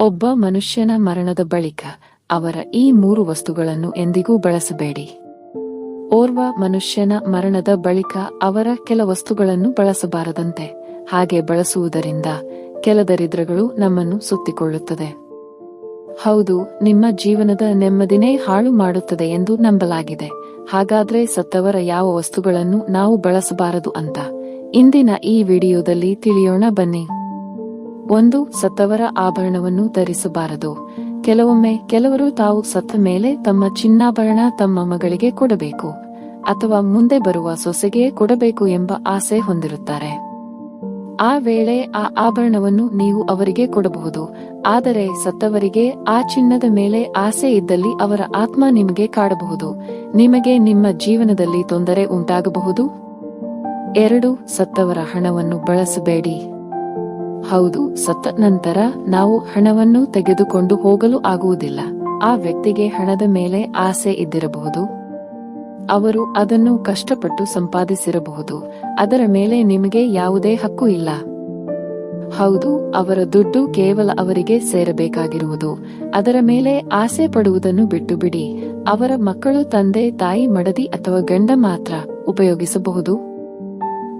ಒಬ್ಬ ಮನುಷ್ಯನ ಮರಣದ ಬಳಿಕ ಅವರ ಈ ಮೂರು ವಸ್ತುಗಳನ್ನು ಎಂದಿಗೂ ಬಳಸಬೇಡಿ. ಓರ್ವ ಮನುಷ್ಯನ ಮರಣದ ಬಳಿಕ ಅವರ ಕೆಲ ವಸ್ತುಗಳನ್ನು ಬಳಸಬಾರದಂತೆ, ಹಾಗೆ ಬಳಸುವುದರಿಂದ ಕೆಲ ದರಿದ್ರಗಳು ನಮ್ಮನ್ನು ಸುತ್ತಿಕೊಳ್ಳುತ್ತದೆ. ಹೌದು, ನಿಮ್ಮ ಜೀವನದ ನೆಮ್ಮದಿನೇ ಹಾಳು ಮಾಡುತ್ತದೆ ಎಂದು ನಂಬಲಾಗಿದೆ. ಹಾಗಾದ್ರೆ ಸತ್ತವರ ಯಾವ ವಸ್ತುಗಳನ್ನು ನಾವು ಬಳಸಬಾರದು ಅಂತ ಇಂದಿನ ಈ ವಿಡಿಯೋದಲ್ಲಿ ತಿಳಿಯೋಣ ಬನ್ನಿ. ಒಂದು ಸತ್ತವರ ಆಭರಣವನ್ನು ಧರಿಸಬಾರದು. ಕೆಲವೊಮ್ಮೆ ಕೆಲವರು ತಾವು ಸತ್ತ ಮೇಲೆ ತಮ್ಮ ಚಿನ್ನಾಭರಣ ತಮ್ಮ ಮಗಳಿಗೆ ಕೊಡಬೇಕು ಅಥವಾ ಮುಂದೆ ಬರುವ ಸೊಸೆಗೆ ಕೊಡಬೇಕು ಎಂಬ ಆಸೆ ಹೊಂದಿರುತ್ತಾರೆ. ಆ ವೇಳೆ ಆ ಆಭರಣವನ್ನು ನೀವು ಅವರಿಗೆ ಕೊಡಬಹುದು, ಆದರೆ ಸತ್ತವರಿಗೆ ಆ ಚಿನ್ನದ ಮೇಲೆ ಆಸೆ ಇದ್ದಲ್ಲಿ ಅವರ ಆತ್ಮ ನಿಮಗೆ ಕಾಡಬಹುದು. ನಿಮಗೆ ನಿಮ್ಮ ಜೀವನದಲ್ಲಿ ತೊಂದರೆ ಉಂಟಾಗಬಹುದು. ಎರಡು, ಸತ್ತವರ ಹಣವನ್ನು ಬಳಸಬೇಡಿ. ಹೌದು, ಸತ್ತ ನಂತರ ನಾವು ಹಣವನ್ನು ತೆಗೆದುಕೊಂಡು ಹೋಗಲು ಆಗುವುದಿಲ್ಲ. ಆ ವ್ಯಕ್ತಿಗೆ ಹಣದ ಮೇಲೆ ಆಸೆ ಇದ್ದಿರಬಹುದು. ಅವರು ಅದನ್ನು ಕಷ್ಟಪಟ್ಟು ಸಂಪಾದಿಸಿರಬಹುದು. ಅದರ ಮೇಲೆ ನಿಮಗೆ ಯಾವುದೇ ಹಕ್ಕು ಇಲ್ಲ. ಹೌದು, ಅವರ ದುಡ್ಡು ಕೇವಲ ಅವರಿಗೆ ಸೇರಬೇಕಾಗಿರುವುದು. ಅದರ ಮೇಲೆ ಆಸೆ ಪಡುವುದನ್ನು ಬಿಟ್ಟು ಬಿಡಿ ಅವರ ಮಕ್ಕಳು ತಂದೆ, ತಾಯಿ, ಮಡದಿ ಅಥವಾ ಗಂಡ ಮಾತ್ರ ಉಪಯೋಗಿಸಬಹುದು.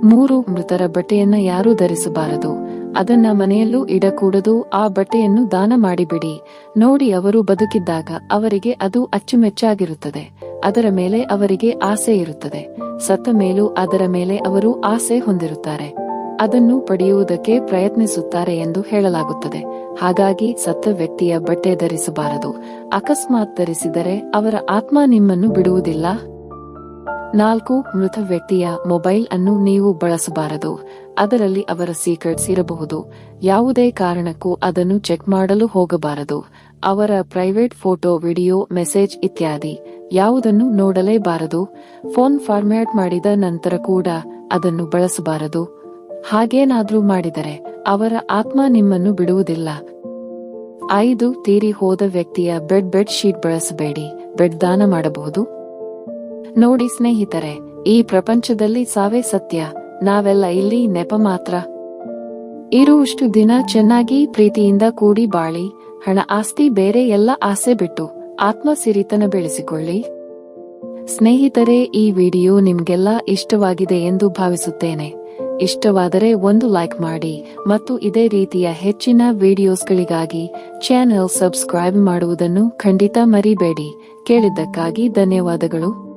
ಮೂರು ಮೃತರ ಬಟ್ಟೆಯನ್ನ ಯಾರೂ ಧರಿಸಬಾರದು. ಅದನ್ನ ಮನೆಯಲ್ಲೂ ಇಡಕೂಡದು, ಆ ಬಟ್ಟೆಯನ್ನು ದಾನ ಮಾಡಿಬಿಡಿ. ನೋಡಿ ಅವರು ಬದುಕಿದ್ದಾಗ ಅವರಿಗೆ ಅದು ಅಚ್ಚುಮೆಚ್ಚಾಗಿರುತ್ತದೆ. ಅದರ ಮೇಲೆ ಅವರಿಗೆ ಆಸೆ ಇರುತ್ತದೆ. ಸತ್ತ ಮೇಲೂ ಅದರ ಮೇಲೆ ಅವರು ಆಸೆ ಹೊಂದಿರುತ್ತಾರೆ. ಅದನ್ನು ಪಡೆಯುವುದಕ್ಕೆ ಪ್ರಯತ್ನಿಸುತ್ತಾರೆ ಎಂದು ಹೇಳಲಾಗುತ್ತದೆ. ಹಾಗಾಗಿ ಸತ್ತ ವ್ಯಕ್ತಿಯ ಬಟ್ಟೆ ಧರಿಸಬಾರದು. ಅಕಸ್ಮಾತ್ ಧರಿಸಿದರೆ ಅವರ ಆತ್ಮ ನಿಮ್ಮನ್ನು ಬಿಡುವುದಿಲ್ಲ. ನಾಲ್ಕು ಮೃತ ವ್ಯಕ್ತಿಯ ಮೊಬೈಲ್ ಅನ್ನು ನೀವು ಬಳಸಬಾರದು. ಅದರಲ್ಲಿ ಅವರ ಸೀಕ್ರೆಟ್ಸ್ ಇರಬಹುದು. ಯಾವುದೇ ಕಾರಣಕ್ಕೂ ಅದನ್ನು ಚೆಕ್ ಮಾಡಲು ಹೋಗಬಾರದು. ಅವರ ಪ್ರೈವೇಟ್ ಫೋಟೋ ವಿಡಿಯೋ ಮೆಸೇಜ್ ಇತ್ಯಾದಿ. ಯಾವುದನ್ನು ನೋಡಲೇಬಾರದು. ಫೋನ್ ಫಾರ್ಮ್ಯಾಟ್ ಮಾಡಿದ ನಂತರ ಕೂಡ ಅದನ್ನು ಬಳಸಬಾರದು. ಹಾಗೇನಾದ್ರೂ ಮಾಡಿದರೆ ಅವರ ಆತ್ಮ ನಿಮ್ಮನ್ನು ಬಿಡುವುದಿಲ್ಲ. ಐದು ತೀರಿ ಹೋದ ವ್ಯಕ್ತಿಯ ಬೆಡ್ ಬೆಡ್ ಶೀಟ್ ಬಳಸಬೇಡಿ. ಬೆಡ್ ದಾನ ಮಾಡಬಹುದು. ನೋಡಿ ಸ್ನೇಹಿತರೆ, ಈ ಪ್ರಪಂಚದಲ್ಲಿ ಸಾವೇ ಸತ್ಯ, ನಾವೆಲ್ಲ ಇಲ್ಲಿ ನೆಪ ಮಾತ್ರ. ಇರುವಷ್ಟು ದಿನ ಚೆನ್ನಾಗಿ ಪ್ರೀತಿಯಿಂದ ಕೂಡಿ ಬಾಳಿ, ಹಣ ಆಸ್ತಿ ಬೇರೆ ಎಲ್ಲ ಆಸೆ ಬಿಟ್ಟು, ಆತ್ಮ ಸಿರಿತನ ಬೆಳೆಸಿಕೊಳ್ಳಿ. ಸ್ನೇಹಿತರೆ, ಈ ವಿಡಿಯೋ ನಿಮ್ಗೆಲ್ಲ ಇಷ್ಟವಾಗಿದೆ ಎಂದು ಭಾವಿಸುತ್ತೇನೆ. ಇಷ್ಟವಾದರೆ ಒಂದು ಲೈಕ್ ಮಾಡಿ ಮತ್ತು ಇದೇ ರೀತಿಯ ಹೆಚ್ಚಿನ ವಿಡಿಯೋಸ್ಗಳಿಗಾಗಿ ಚಾನೆಲ್ ಸಬ್ಸ್ಕ್ರೈಬ್ ಮಾಡುವುದನ್ನು ಖಂಡಿತ ಮರಿಬೇಡಿ. ಕೇಳಿದ್ದಕ್ಕಾಗಿ ಧನ್ಯವಾದಗಳು.